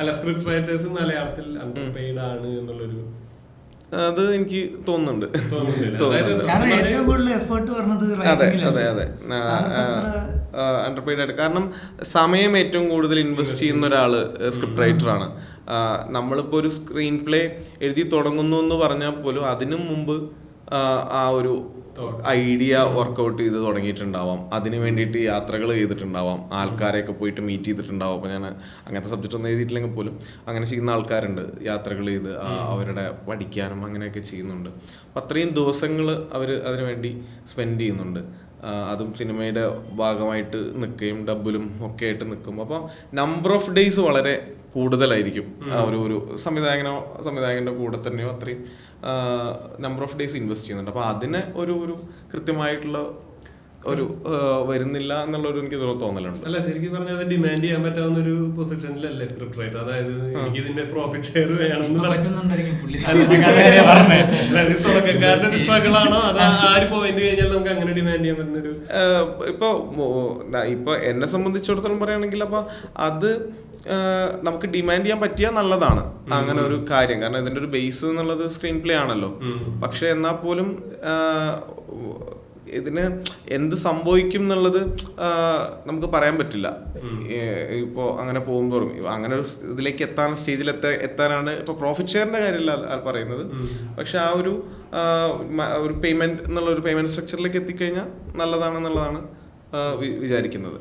അല്ല script writers മലയാളത്തിൽ underpaid ആണ് എന്നുള്ളൊരു അത് എനിക്ക് തോന്നുന്നുണ്ട്. അതായത് ഏറ്റവും കൂടുതൽ എഫേർട്ട് പറഞ്ഞത് അതെ അതെ അതെ. അതൊക്കെ അണ്ടർപെയ്ഡ് ആയിട്ട്. കാരണം സമയം ഏറ്റവും കൂടുതൽ ഇൻവെസ്റ്റ് ചെയ്യുന്ന ഒരാൾ സ്ക്രിപ്റ്റ് റൈറ്റർ ആണ്. നമ്മളിപ്പോൾ നമ്മളിപ്പോ ഒരു സ്ക്രീൻ പ്ലേ എഴുതി തുടങ്ങുന്നു എന്ന് പറഞ്ഞാൽ പോലും അതിനു മുമ്പ് ആ, ഒരു ഐഡിയ വർക്കൗട്ട് ചെയ്ത് തുടങ്ങിയിട്ടുണ്ടാവാം. അതിന് വേണ്ടിയിട്ട് യാത്രകൾ ചെയ്തിട്ടുണ്ടാവാം. ആൾക്കാരെയൊക്കെ പോയിട്ട് മീറ്റ് ചെയ്തിട്ടുണ്ടാവാം. അപ്പോൾ ഞാൻ അങ്ങനത്തെ സബ്ജക്റ്റ് ഒന്നും എഴുതിയിട്ടില്ലെങ്കിൽ പോലും അങ്ങനെ ചെയ്യുന്ന ആൾക്കാരുണ്ട്. യാത്രകൾ ചെയ്ത് അവരുടെ പഠിക്കാനും അങ്ങനെയൊക്കെ ചെയ്യുന്നുണ്ട്. അപ്പം അത്രയും ദിവസങ്ങൾ അവർ അതിനുവേണ്ടി സ്പെൻഡ് ചെയ്യുന്നുണ്ട്. അതും സിനിമയുടെ ഭാഗമായിട്ട് നിൽക്കുകയും ഡബിലും ഒക്കെ ആയിട്ട് നിൽക്കും അപ്പം നമ്പർ ഓഫ് ഡേയ്സ് വളരെ കൂടുതലായിരിക്കും. ആ ഒരു ഒരു സംവിധായകനോ സംവിധായകന്റെ കൂടെ തന്നെയോ അത്രയും നമ്പർ ഓഫ് ഡേയ്സ് ഇൻവെസ്റ്റ് ചെയ്യുന്നുണ്ട്. അപ്പോൾ അതിന് ഒരു ഒരു കൃത്യമായിട്ടുള്ള ഒരു വരുന്നില്ല എന്നുള്ളൊരു എനിക്ക് തോന്നലുണ്ട്. അല്ല ശരിക്കും പറഞ്ഞാൽ ഡിമാൻഡ് ചെയ്യാൻ പറ്റാവുന്ന ഒരു പൊസിഷനിലല്ലേ സ്ക്രിപ്റ്റ് റൈറ്റർ അതായത് എനിക്ക് ഇതിന്റെ പ്രോഫിറ്റ് ഷെയർ വേണമെന്ന് പറഞ്ഞേ. തുടക്കക്കാരുടെ സ്ട്രഗിൾ ആണോ അത് ആ ഒരു പോയിന്റ് കഴിഞ്ഞാൽ നമുക്ക് അങ്ങനെ ഡിമാൻഡ് ചെയ്യാൻ പറ്റുന്ന ഒരു ഇപ്പൊ ഇപ്പൊ എന്നെ സംബന്ധിച്ചിടത്തോളം പറയുകയാണെങ്കിൽ അപ്പൊ അത് നമുക്ക് ഡിമാൻഡ് ചെയ്യാൻ പറ്റിയ നല്ലതാണ്. അങ്ങനെ ഒരു കാര്യം. കാരണം ഇതിന്റെ ഒരു ബേസ് എന്നുള്ളത് സ്ക്രീൻ പ്ലേ ആണല്ലോ പക്ഷെ എന്നാൽ പോലും ഇതിന് എന്ത് സംഭവിക്കും എന്നുള്ളത് നമുക്ക് പറയാൻ പറ്റില്ല. ഇപ്പോൾ ഇപ്പോ അങ്ങനെ പോകുമ്പോഴും അങ്ങനെ ഒരു ഇതിലേക്ക് എത്താൻ സ്റ്റേജിൽ എത്താൻ എത്താനാണ് ഇപ്പോൾ പ്രോഫിറ്റ് ഷെയറിന്റെ കാര്യമല്ല പറയുന്നത്. പക്ഷെ ആ ഒരു ഒരു പേയ്മെന്റ് എന്നുള്ള ഒരു പേയ്മെന്റ് സ്ട്രക്ചറിലേക്ക് എത്തിക്കഴിഞ്ഞാൽ നല്ലതാണെന്നുള്ളതാണ് വിചാരിക്കുന്നത്.